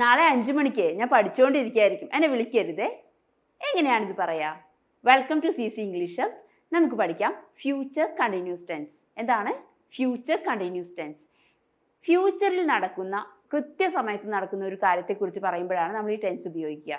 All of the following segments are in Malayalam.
നാളെ അഞ്ചു മണിക്ക് ഞാൻ പഠിച്ചുകൊണ്ടിരിക്കുകയായിരിക്കും എന്നെ വിളിക്കരുതേ. എങ്ങനെയാണിത് പറയാ? Welcome to C C English നമുക്ക് പഠിക്കാം. ഫ്യൂച്ചർ കണ്ടിന്യൂസ് ടെൻസ് എന്താണ്? ഫ്യൂച്ചർ കണ്ടിന്യൂസ് ടെൻസ് ഫ്യൂച്ചറിൽ നടക്കുന്ന കൃത്യസമയത്ത് നടക്കുന്ന ഒരു കാര്യത്തെക്കുറിച്ച് പറയുമ്പോഴാണ് നമ്മൾ ഈ ടെൻസ് ഉപയോഗിക്കുക.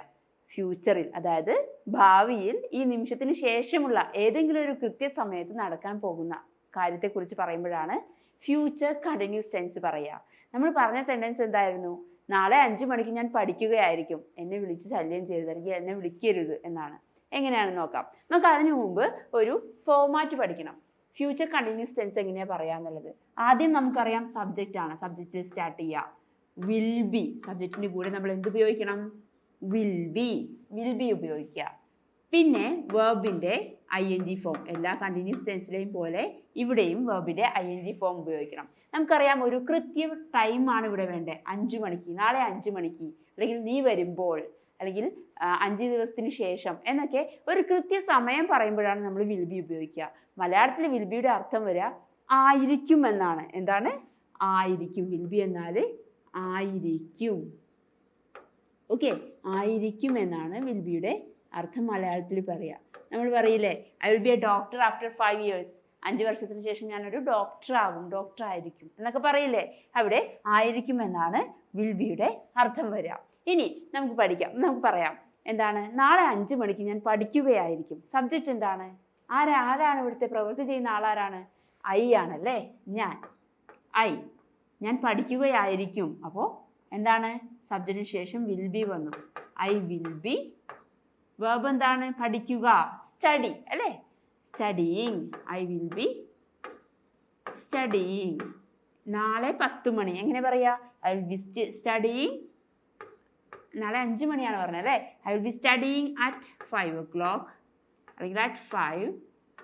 ഫ്യൂച്ചറിൽ അതായത് ഭാവിയിൽ ഈ നിമിഷത്തിന് ശേഷമുള്ള ഏതെങ്കിലും ഒരു കൃത്യസമയത്ത് നടക്കാൻ പോകുന്ന കാര്യത്തെക്കുറിച്ച് പറയുമ്പോഴാണ് ഫ്യൂച്ചർ കണ്ടിന്യൂസ് ടെൻസ് പറയുക നമ്മൾ പറഞ്ഞ സെന്റൻസ് എന്തായിരുന്നു? നാളെ അഞ്ചു മണിക്ക് ഞാൻ പഠിക്കുകയായിരിക്കും. എന്നെ വിളിച്ച് ശല്യം ചെയ്യരുത്. എന്നെ വിളിക്കരുത് എന്നാണ്. എങ്ങനെയാണെന്ന് നോക്കാം. നമുക്ക് അതിനു മുമ്പ് ഒരു ഫോമാറ്റ് പഠിക്കണം. ഫ്യൂച്ചർ കണ്ടിന്യൂസ് ടെൻസ് എങ്ങനെയാണ് പറയാന്നുള്ളത് ആദ്യം നമുക്കറിയാം സബ്ജക്റ്റ് ആണ്. സബ്ജക്റ്റിൽ സ്റ്റാർട്ട് ചെയ്യുക വിൽ ബി സബ്ജക്റ്റിന്റെ കൂടെ നമ്മൾ എന്ത് ഉപയോഗിക്കണം? വിൽ ബി വിൽ ബി ഉപയോഗിക്കുക. പിന്നെ വേർബിന്റെ ഐ എൻ ജി ഫോം എല്ലാ കണ്ടിന്യൂസ് ടെൻസിലെയും പോലെ ഇവിടെയും വേർബിന്റെ ഐ എൻ ജി ഫോം ഉപയോഗിക്കണം. നമുക്കറിയാം ഒരു കൃത്യം ടൈമാണ് ഇവിടെ വേണ്ടത് അഞ്ച് മണിക്ക്. നാളെ അഞ്ച് മണിക്ക്. അല്ലെങ്കിൽ നീ വരുമ്പോൾ അല്ലെങ്കിൽ അഞ്ച് ദിവസത്തിന് ശേഷം എന്നൊക്കെ ഒരു കൃത്യ സമയം പറയുമ്പോഴാണ് നമ്മൾ വിൽബി ഉപയോഗിക്കുക. മലയാളത്തിൽ വിൽബിയുടെ അർത്ഥം വരിക ആയിരിക്കും എന്നാണ്. എന്താണ്? ആയിരിക്കും. വിൽബി എന്നാൽ ആയിരിക്കും. ഓക്കെ ആയിരിക്കും എന്നാണ് വിൽബിയുടെ അർത്ഥം മലയാളത്തിൽ പറയുക. നമ്മൾ പറയില്ലേ I will be a doctor after five years അഞ്ച് വർഷത്തിന് ശേഷം ഞാനൊരു ഡോക്ടർ ആകും ഡോക്ടർ ആയിരിക്കും എന്നൊക്കെ പറയില്ലേ? അവിടെ ആയിരിക്കും എന്നാണ് വിൽ ബിയുടെ അർത്ഥം വരിക. ഇനി നമുക്ക് പഠിക്കാം നമുക്ക് പറയാം. എന്താണ്? നാളെ അഞ്ച് മണിക്ക് ഞാൻ പഠിക്കുകയായിരിക്കും. സബ്ജക്റ്റ് എന്താണ്? ആരാ ആരാണ് ഇവിടുത്തെ പ്രവൃത്തി ചെയ്യുന്ന ആളാരാണ്? ഐ ആണല്ലേ? ഞാൻ. ഐ ഞാൻ പഠിക്കുകയായിരിക്കും. അപ്പോൾ എന്താണ്? സബ്ജക്റ്റിന് ശേഷം വിൽ ബി വന്നു. ഐ വിൽ ബി വേർബ് എന്താണ്? പഠിക്കുക. സ്റ്റഡി അല്ലേ? Studying I will be studying നാളെ പത്ത് മണി. എങ്ങനെ പറയാ? ഐ വിൽ ബി സ്റ്റഡിയിങ് നാളെ അഞ്ച് മണിയാണ് പറഞ്ഞത് അല്ലേ? I will be studying at five o'clock അല്ലെങ്കിൽ അറ്റ് ഫൈവ്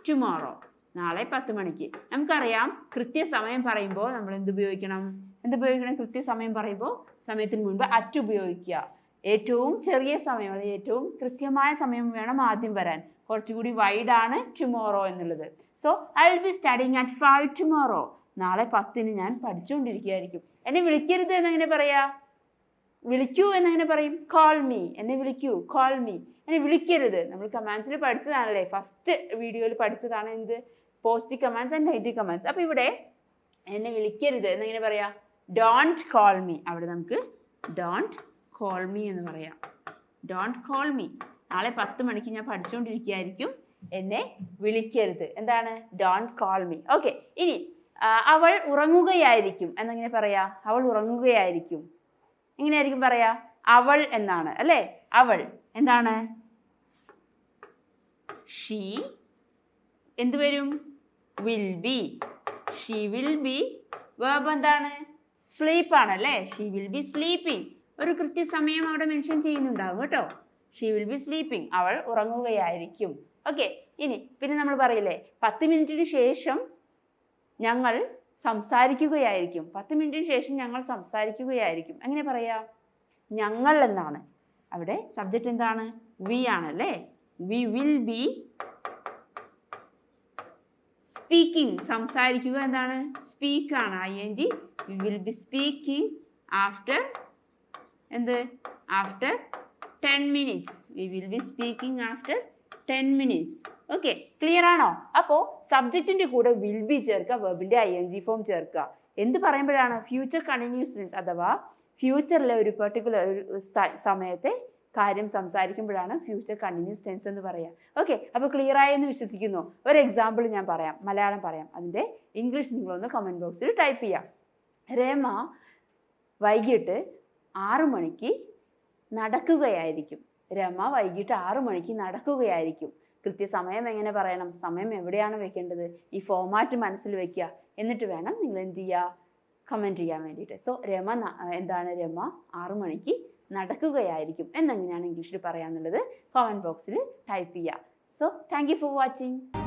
ടുമോറോ നാളെ പത്ത് മണിക്ക്. നമുക്കറിയാം കൃത്യസമയം പറയുമ്പോൾ നമ്മൾ എന്ത് ഉപയോഗിക്കണം? എന്ത് ഉപയോഗിക്കണം? കൃത്യസമയം പറയുമ്പോൾ സമയത്തിന് മുൻപ് അറ്റ് ഉപയോഗിക്കുക. ഏറ്റവും ചെറിയ സമയം അതായത് ഏറ്റവും കൃത്യമായ സമയം വേണം ആദ്യം വരാൻ. കുറച്ചുകൂടി വൈഡാണ് ടുമോറോ എന്നുള്ളത്. So I will be studying at five tomorrow നാളെ പത്തിന് ഞാൻ പഠിച്ചുകൊണ്ടിരിക്കുകയായിരിക്കും. എന്നെ വിളിക്കരുത് എന്നെങ്ങനെ പറയാ? വിളിക്കൂ എന്നെങ്ങനെ പറയും? കോൾ മീ എന്നെ വിളിക്കൂ? കോൾ മീ എന്നെ വിളിക്കരുത്. നമ്മൾ കമാൻഡ്സിൽ പഠിച്ചതാണല്ലേ? ഫസ്റ്റ് വീഡിയോയിൽ പഠിച്ചതാണ് എന്ത്? Positive commands and negative commands അപ്പോൾ ഇവിടെ എന്നെ വിളിക്കരുത്. എന്നെങ്ങനെ പറയാ? ഡോണ്ട് കോൾ മീ അവിടെ നമുക്ക് ഡോണ്ട് കോൾ മീ എന്ന് പറയാം. ഡോണ്ട് കോൾ മീ നാളെ പത്ത് മണിക്ക് ഞാൻ പഠിച്ചുകൊണ്ടിരിക്കുകയായിരിക്കും എന്നെ വിളിക്കരുത്. എന്താണ്? ഡോണ്ട് കോൾ മീ ഓക്കെ ഇനി അവൾ ഉറങ്ങുകയായിരിക്കും എന്നെങ്ങനെ പറയാ? അവൾ ഉറങ്ങുകയായിരിക്കും. എങ്ങനെയായിരിക്കും പറയാ? അവൾ എന്നാണ്. അല്ലേ? അവൾ. എന്താണ്? ഷീ എന്ത് വരും? Will be she will be verb എന്താണ്? സ്ലീപ്പ് ആണല്ലേ ഷീ വിൽ ബി സ്ലീപ്പിംഗ് ഒരു കൃത്യസമയം അവിടെ മെൻഷൻ ചെയ്യുന്നുണ്ടാവും കേട്ടോ. ഷീ വിൽ ബി സ്ലീപ്പിംഗ് അവൾ ഉറങ്ങുകയായിരിക്കും. ഓക്കെ ഇനി പിന്നെ നമ്മൾ പറയില്ലേ പത്ത് മിനിറ്റിന് ശേഷം ഞങ്ങൾ സംസാരിക്കുകയായിരിക്കും. പത്ത് മിനിറ്റിന് ശേഷം ഞങ്ങൾ സംസാരിക്കുകയായിരിക്കും. എങ്ങനെ പറയാ? ഞങ്ങൾ എന്നാണ്? അവിടെ സബ്ജക്റ്റ് എന്താണ്? വി ആണല്ലേ വി വിൽ ബി സ്പീക്കിംഗ് സംസാരിക്കുക എന്താണ്? സ്പീക്ക് ആണ്. I N G will be speaking after എന്ത്? After ten minutes we will be speaking after ten minutes okay clear ആണോ? അപ്പോൾ സബ്ജക്റ്റിന്റെ കൂടെ വിൽ ബി ചേർക്കുക വെബിന്റെ ഐ എൻ ജി ഫോം ചേർക്കുക. എന്ത് പറയുമ്പോഴാണ്? ഫ്യൂച്ചർ കണ്ടിന്യൂസ് ടെൻസ് അഥവാ ഫ്യൂച്ചറിലെ ഒരു പെർട്ടിക്കുലർ ഒരു സമയത്തെ കാര്യം സംസാരിക്കുമ്പോഴാണ് ഫ്യൂച്ചർ കണ്ടിന്യൂസ് ടെൻസ് എന്ന് പറയുക ഓക്കെ അപ്പോൾ ക്ലിയർ ആയെന്ന് വിശ്വസിക്കുന്നു. ഒരു എക്സാമ്പിൾ ഞാൻ പറയാം മലയാളം പറയാം. അതിന്റെ ഇംഗ്ലീഷ് നിങ്ങളൊന്ന് കമന്റ് ബോക്സിൽ ടൈപ്പ് ചെയ്യാം. രേമ വൈകിട്ട് ആറു മണിക്ക് നടക്കുകയായിരിക്കും. രമ വൈകിട്ട് ആറു മണിക്ക് നടക്കുകയായിരിക്കും. കൃത്യസമയം എങ്ങനെ പറയണം? സമയം എവിടെയാണ് വെക്കേണ്ടത്? ഈ ഫോമാറ്റ് മനസ്സിൽ വെക്കുക എന്നിട്ട് വേണം നിങ്ങൾ എന്ത് ചെയ്യുക കമന്റ് ചെയ്യാൻ വേണ്ടിയിട്ട്. സോ രമ എന്താണ് രമ? ആറു മണിക്ക് നടക്കുകയായിരിക്കും. എന്നെങ്ങനെയാണ് ഇംഗ്ലീഷിൽ പറയാന്നുള്ളത് കമന്റ് ബോക്സിൽ ടൈപ്പ് ചെയ്യുക സോ താങ്ക് ഫോർ വാച്ചിങ്